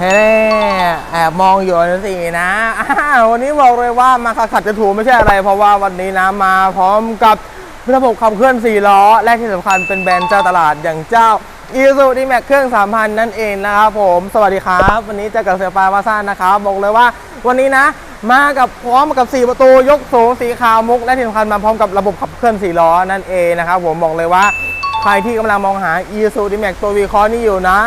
เฮ้แอบมองอยู่นะสินะวันนี้บอกเลยว่ามาขัดจะถูไม่ใช่อะไร เพราะว่าวันนี้นะมาพร้อมกับระบบขับเคลื่อน4ล้อ และที่สำคัญเป็นแบรนด์เจ้าตลาดอย่างเจ้า i s u d m a x เครื่อง 3,000 นั่นเองนะครับผม สวัสดีครับ วันนี้จะกับเสือปลาวาซ่านนะครับ บอกเลยว่าวันนี้นะ มากับพร้อมกับ 4 ประตู ยกสูงสีขาวมุก และที่สำคัญมาพร้อมกับระบบขับเคลื่อน4ล้อนั่นเองนะครับผมบอกเลยว่าใครที่กำลังมองหา i s u d m a x ตัว V c o r นี่อยู่นะ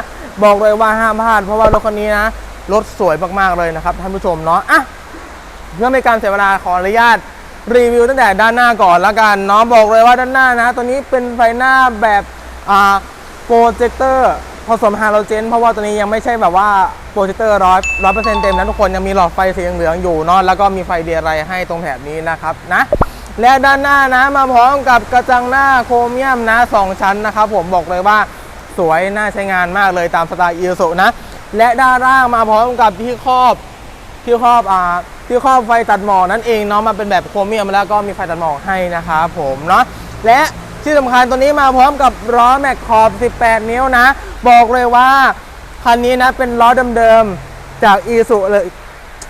บอกเลยว่าห้ามพลาดเพราะว่ารถคันนี้นะรถสวยมากๆเลยนะครับท่านผู้ชมเนาะอะเพื่อไม่การเสียเวลาขออนุญาตรีวิวตั้งแต่ด้านหน้าก่อนละกันเนาะบอกเลยว่าด้านหน้านะ ตัวนี้เป็นไฟหน้าแบบอ่าโปรเจคเตอร์ผสมฮาโลเจนเพราะว่าตัวนี้ยังไม่ใช่แบบว่าโปรเจคเตอร์ร้อยร้อยเปอร์เซ็นต์เต็มนะทุกคนยังมีหลอดไฟสีเหลืองอยู่เนาะแล้วก็มีไฟเดียร์ไรให้ตรงแถบนี้นะครับนะและด้านหน้านะมาพร้อมกับกระจังหน้าโครเมียมนะสองชั้นนะครับผมบอกเลยว่า สวยน่าใช้งานมากเลยตามสไตล์อีโซนะ และด้านล่างมาพร้อมกับที่ครอบที่ครอบอ่าที่ครอบไฟตัดหมอกนั่นเองเนาะมันเป็นแบบโครเมียมแล้วก็มีไฟตัดหมอกให้นะครับผมเนาะและที่สำคัญตัวนี้มาพร้อมกับล้อแม็กขอบ 18 นิ้วนะ บอกเลยว่าคันนี้นะเป็นล้อเดิมๆจากอีสุเลย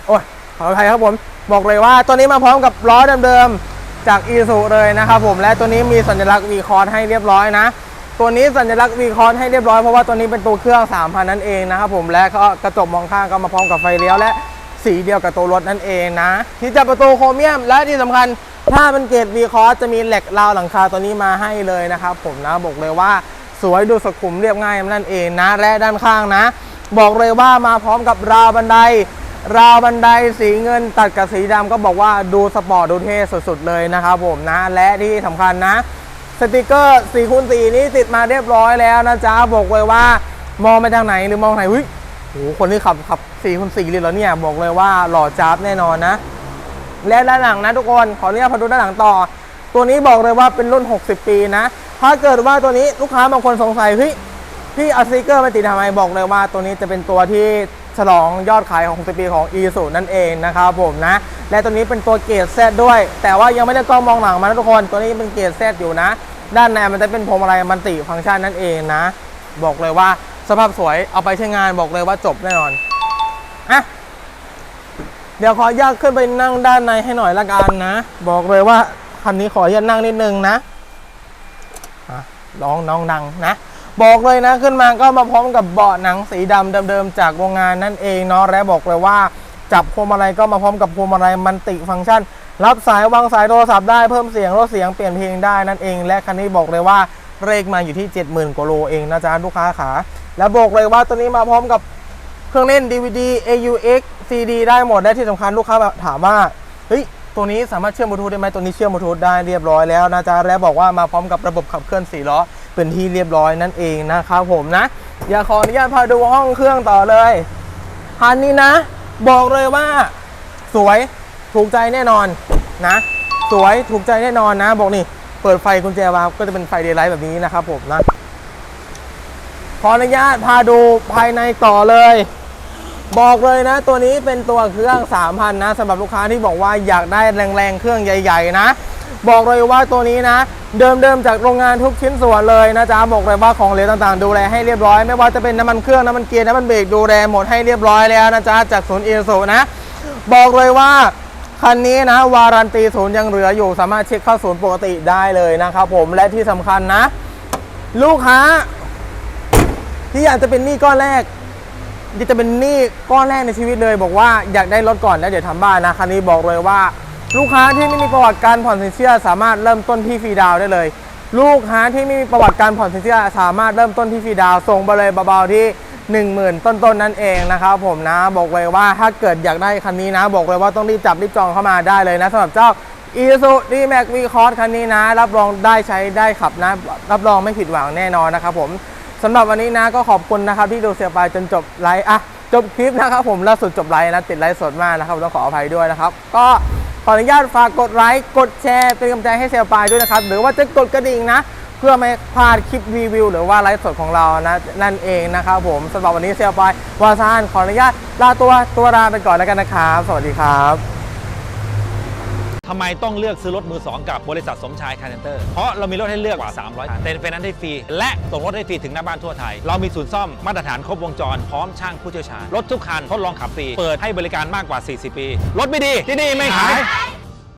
โอ้ยขออภัยครับผมบอกเลยว่าตัวนี้มาพร้อมกับล้อเดิมๆจากอีสุเลยนะครับผมและตัวนี้มีสัญลักษณ์วีคอร์ให้เรียบร้อยนะ ตัวนี้สัญลักษณ์วีคอร์ให้เรียบร้อยเพราะว่าตัวนี้เป็นตัวเครื่อง 3,000 นั่นเองนะครับผมและก็กระจกมองข้างก็มาพร้อมกับไฟเลี้ยวและสีเดียวกับตัวรถนั่นเองนะ ที่จะประตูโครเมียมและที่สำคัญถ้าเป็นเกรดวีคอร์จะมีเหล็กราวหลังคาตัวนี้มาให้เลยนะครับผมนะบอกเลยว่าสวยดูสุขุมเรียบง่ายนั่นเองนะและด้านข้างนะ บอกเลยว่ามาพร้อมกับราวบันได ราวบันไดสีเงินตัดกับสีดำก็บอกว่าดูสปอร์ตดูเท่สุดๆเลยนะครับผมนะ และที่สำคัญนะ สติกเกอร์4คูณ4นี้ติดมาเรียบร้อยแล้วนะจ๊ะบอกเลยว่ามองไปทางไหนหรือมองไหนเฮ้ยโหคนที่ขับขับ4คูณ4เลยเหรอเนี่ยบอกเลยว่าหล่อจ้าบแน่นอนนะ และด้านหลังนะทุกคนขออนุญาตพาดูด้านหลังต่อ ตัวนี้บอกเลยว่าเป็นรุ่น 60 ปีนะ ถ้าเกิดว่าตัวนี้ลูกค้าบางคนสงสัยเฮ้ยพี่เอาสติกเกอร์มาติดทำไมบอกเลยว่าตัวนี้จะเป็นตัวที่ ฉลองยอดขายของ60ปีของ e s u นั่นเองนะครับผมนะ และตัวนี้เป็นตัวเกรดแซดด้วย แต่ว่ายังไม่ได้กล้องมองหลังมานะทุกคน ตัวนี้เป็นเกรดแซดอยู่นะ ด้านในมันจะเป็นพวงมาลัยมันติฟังก์ชันนั่นเองนะ บอกเลยว่าสภาพสวยเอาไปใช้งานบอกเลยว่าจบแน่นอนอะเดี๋ยวขออนุญาตขึ้นไปนั่งด้านในให้หน่อยละกันนะ บอกเลยว่าคันนี้ขออนุญาตนั่งนิดนึงนะอะน้องน้องดังนะ บอกเลยนะขึ้นมาก็มาพร้อมกับเบาะหนังสีดำเดิมๆจากโรงงานนั่นเองเนาะและบอกเลยว่าจับพวงมาลัยก็มาพร้อมกับพวงมาลัยมันติฟังก์ชัน รับสายวางสายโทรศัพท์ได้เพิ่มเสียงลดเสียงเปลี่ยนเพลงได้นั่นเอง และคันนี้บอกเลยว่าเรกมาอยู่ที่ 70,000กว่าโลเองนะจ๊ะลูกค้าขาและบอกเลยว่าตัวนี้มาพร้อมกับเครื่องเล่น DVD AUX CD ได้หมดและที่สำคัญลูกค้าถามว่าเฮ้ยตัวนี้สามารถเชื่อมบลูทูธได้ไหมตัวนี้เชื่อมบลูทูธได้เรียบร้อยแล้วนะจ๊ะและบอกว่ามาพร้อมกับระบบขับเคลื่อน4ล้อ เป็นที่เรียบร้อยนั่นเองนะครับผมนะ อย่าขออนุญาตพาดูห้องเครื่องต่อเลยคันนี้นะ บอกเลยว่า สวยถูกใจแน่นอนนะ สวยถูกใจแน่นอนนะ บอกนี่ เปิดไฟกุญแจวาก็จะเป็นไฟเดย์ไลท์แบบนี้นะครับผมนะ ขออนุญาตพาดูภายในต่อเลยบอกเลยนะ ตัวนี้เป็นตัวเครื่อง 3,000 นะสำหรับลูกค้าที่บอกว่าอยากได้แรงๆ เครื่องใหญ่ ๆ นะ บอกเลยว่าตัวนี้นะ เดิมๆจากโรงงานทุกชิ้นส่วนเลยนะจ๊ะบอกเลยว่าของเหลวต่างๆ ดูแลให้เรียบร้อย ไม่ว่าจะเป็นน้ำมันเครื่องน้ำมันเกียร์น้ำมันเบรกดูแลหมดให้เรียบร้อยแล้วนะจ๊ะจากศูนย์เอโซนะ บอกเลยว่าคันนี้นะวารันตีศูนย์ยังเหลืออยู่สามารถเช็คเข้าศูนย์ปกติได้เลยนะครับผมและที่สำคัญนะ ลูกค้า ที่อยากจะเป็นหนี้ก้อนแรกที่จะเป็นหนี้ก้อนแรกในชีวิตเลย บอกว่าอยากได้รถก่อนแล้วเดี๋ยวทำบ้านนะคันนี้บอกเลยว่า ลูกค้าที่ไม่มีประวัติการผ่อนสินเชื่อ สามารถเริ่มต้นที่ฟรีดาวได้เลย ลูกค้าที่ไม่มีประวัติการผ่อนสินเชื่อ สามารถเริ่มต้นที่ฟรีดาวส่งไปเลยเบาๆที่ 10,000 ต้นๆนั่นเองนะครับผมนะบอกเลยว่าถ้าเกิดอยากได้คันนี้นะ บอกเลยว่าต้องรีบจับรีบจองเข้ามาได้เลยนะสำหรับเจ้า i s u d m a x v c o s คันนี้นะ รับรองได้ใช้ได้ขับนะ รับรองไม่ผิดหวังแน่นอนนะครับผมสำหรับวันนี้นะก็ขอบคุณนะครับที่ดูเสียไปจนจบไลฟ์อะจบคลิปนะครับผมล่าสุดจบไลฟ์นะติดไลฟ์สดมากนะครับต้องขออภัยด้วยนะครับ ก็ ออนุญาตฝากกดไลค์กดแชร์เป็นกำลังใจให้เซลปายด้วยนะครับ หรือว่าจะกดกระดิ่งนะ เพื่อไม่พลาดคลิปรีวิว หรือว่าไลฟ์สดของเรานะนั่นเองนะครับผมสำหรับวันนี้เซลปายวาซานขออนุญาตลาตัวตัวลาไปก่อนแล้วกันนะครับ สวัสดีครับ ทำไมต้องเลือกซื้อรถมือ 2 กับบริษัทสมชายคาร์เซนเตอร์เพราะเรามีรถให้เลือกกว่า 300คันเต็นไฟแนนซ์ให้ฟรี และส่งรถให้ฟรีถึงหน้าบ้านทั่วไทย เรามีศูนย์ซ่อมมาตรฐานครบวงจร พร้อมช่างผู้เชี่ยวชาญ รถทุกคันทดลองขับฟรี เปิดให้บริการมากกว่า 40 ปี รถไม่ดีที่นี่ไม่ขาย